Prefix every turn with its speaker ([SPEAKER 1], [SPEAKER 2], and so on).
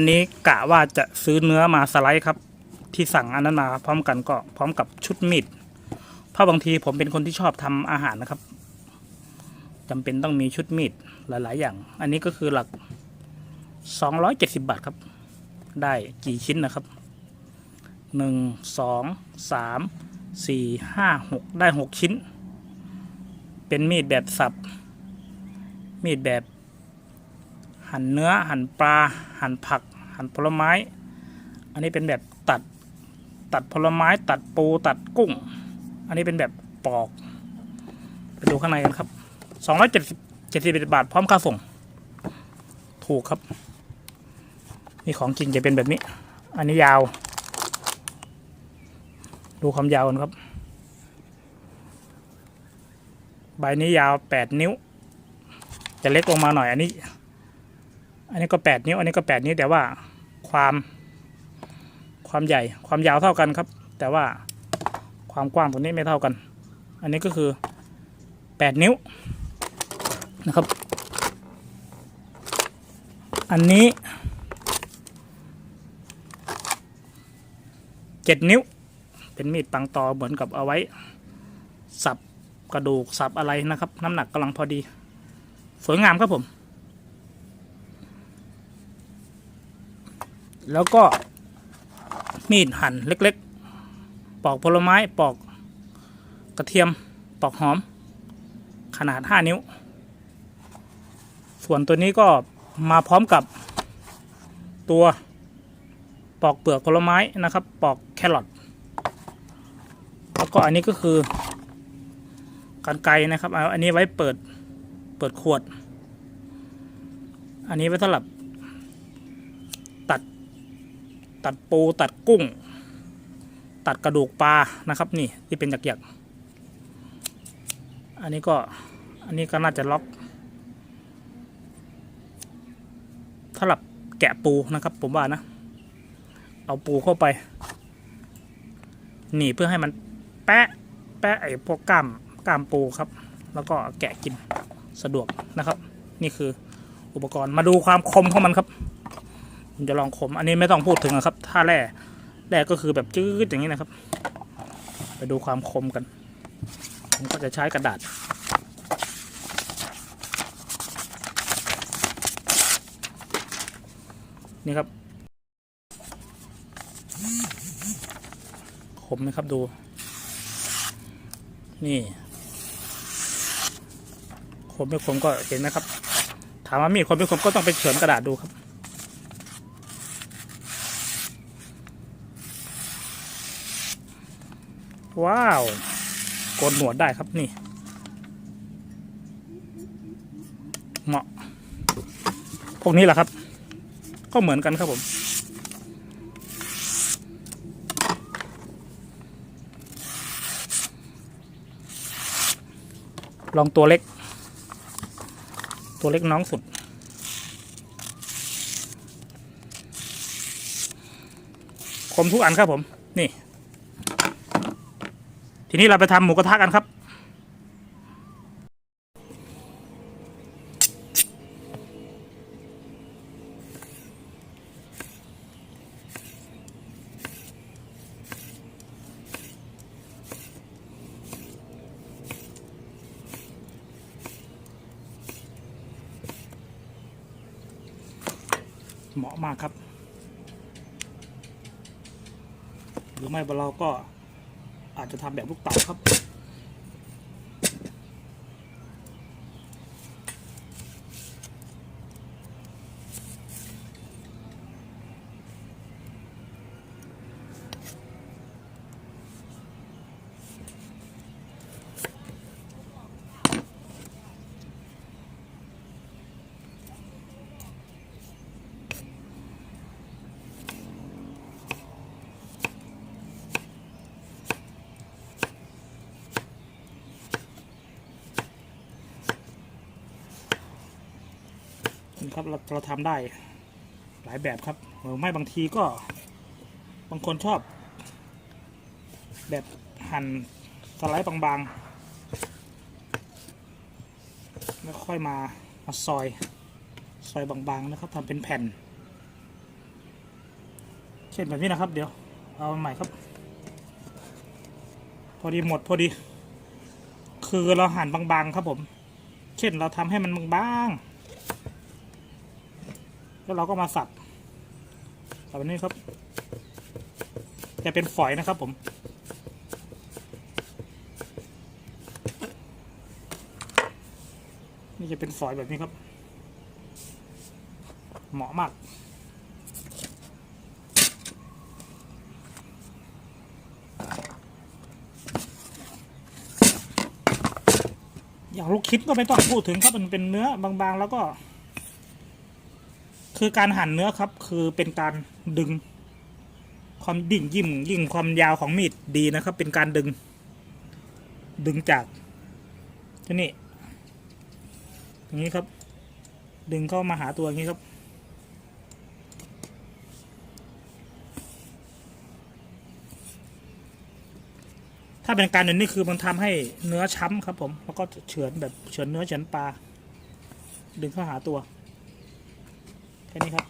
[SPEAKER 1] อันนี้กะว่าจะซื้อเนื้อมาสไลด์ครับ ที่สั่งอันนั้นมาพร้อมกันก็พร้อมกับชุดมีดเพราะบางทีผมเป็นคนที่ชอบทำอาหารนะครับจำเป็นต้องมีชุดมีดหลาย ๆ อย่าง อันนี้ก็คือหลัก 270 บาทครับ ได้กี่ชิ้นนะครับหนึ่งสองสามสี่ห้าหกได้หกชิ้น เป็นมีดแบบสับ มีดแบบ หั่นเนื้อหั่นปลา หั่นผัก หั่นผลไม้ อันนี้เป็นแบบตัดตัดผลไม้ตัดปูตัดกุ้ง อันนี้เป็นแบบปอก ไปดูข้างในกันครับสองร้อยเจ็ดสิบเจ็ดสิบบาทพร้อมค่าส่ง ถูกครับนี่ของจริงจะเป็นแบบนี้ อันนี้ยาว ดูความยาวกันครับ ใบนี้ยาวแปดนิ้ว จะเล็กลงมาหน่อยอันนี้ อันนี้ก็แปดนิ้ว อันนี้ก็แปดนิ้วแต่ว่าความความใหญ่ความยาวเท่ากันครับ แต่ว่าความกว้างตรงนี้ไม่เท่ากัน อันนี้ก็คือแปดนิ้วนะครับ อันนี้เจ็ดนิ้ว เป็นมีดปังตอเหมือนกับเอาไว้ สับกระดูกสับอะไรนะครับ น้ำหนักกำลังพอดี สวยงามครับผม แล้วก็มีดหั่นเล็กๆ ปอกผลไม้ปอกกระเทียมปอกหอม ขนาด 5 นิ้ว ส่วนตัวนี้ก็มาพร้อมกับตัวปอกเปลือกผลไม้นะครับ ปอกแครอทแล้วก็อันนี้ก็คือกันไกรนะครับเอาอันนี้ไว้เปิดเปิดขวด อันนี้ไว้สำหรับ ตัด ตัดปูตัดกุ้ง ตัดกระดูกปลานะครับนี่ที่เป็นหยักๆอันนี้ก็อันนี้ก็น่าจะล็อกสำหรับแกะปูนะครับ ผมว่านะ เอาปูเข้าไปหนีเพื่อให้มันแปะแปะไอ้พวกกล้ามกล้ามปูครับ แล้วก็แกะกินสะดวกนะครับ นี่คืออุปกรณ์มาดูความคมของมันครับ ผมจะลองคม อันนี้ไม่ต้องพูดถึงนะครับ ถ้าแร่แร่ก็คือแบบจืดอย่างนี้นะครับ ไปดูความคมกัน ผมก็จะใช้กระดาษนี่ครับคมไหมครับดู นี่คมไม่คมก็เห็นไหมครับ ถามว่ามีดคมไม่คมก็ต้องไปเฉือนกระดาษดูครับ ว้าวกนหนวดได้ครับนี่ เหมาะ พวกนี้แหละครับ ก็เหมือนกันครับผม ลองตัวเล็ก ตัวเล็กน้องสุดคมทุกอันครับผม นี่ ทีนี้เราไปทำหมูกระทะกันครับ เหมาะมากครับ หรือไม่เราก็ อาจจะทำแบบลูกเต๋าครับ ครับเราเราทำได้หลายแบบครับหรือไม่บางทีก็ บางคนชอบ แบบหั่นสไลด์บางๆแล้วค่อยมามาซอย ซอยบางๆนะครับทำเป็นแผ่น เช่นแบบนี้นะครับ เดี๋ยว เอาใหม่ครับ พอดีหมดพอดี คือเราหั่นบางๆครับผม เช่นเราทำให้มันบางๆ แล้วเราก็มาสับสับแบบนี้ครับ จะเป็นฝอยนะครับผมนี่จะเป็นฝอยแบบนี้ครับ เหมาะมากอย่างลูกคิดก็ไม่ต้องพูดถึงครับมันเป็นเนื้อบางๆ แล้วก็ คือการหั่นเนื้อครับ คือเป็นการดึง ความดิ่งยิ่มยิ่งความยาวของมีดดีนะครับ เป็นการดึง ดึงจากที่นี่อย่างนี้ครับ ดึงเข้ามาหาตัวอย่างนี้ครับถ้าเป็นการเดินนี่คือมันทำให้เนื้อช้ำครับผม แล้วก็เฉือนแบบเฉือนเนื้อเฉือนปลาดึงเข้าหาตัว แค่นี้ครับ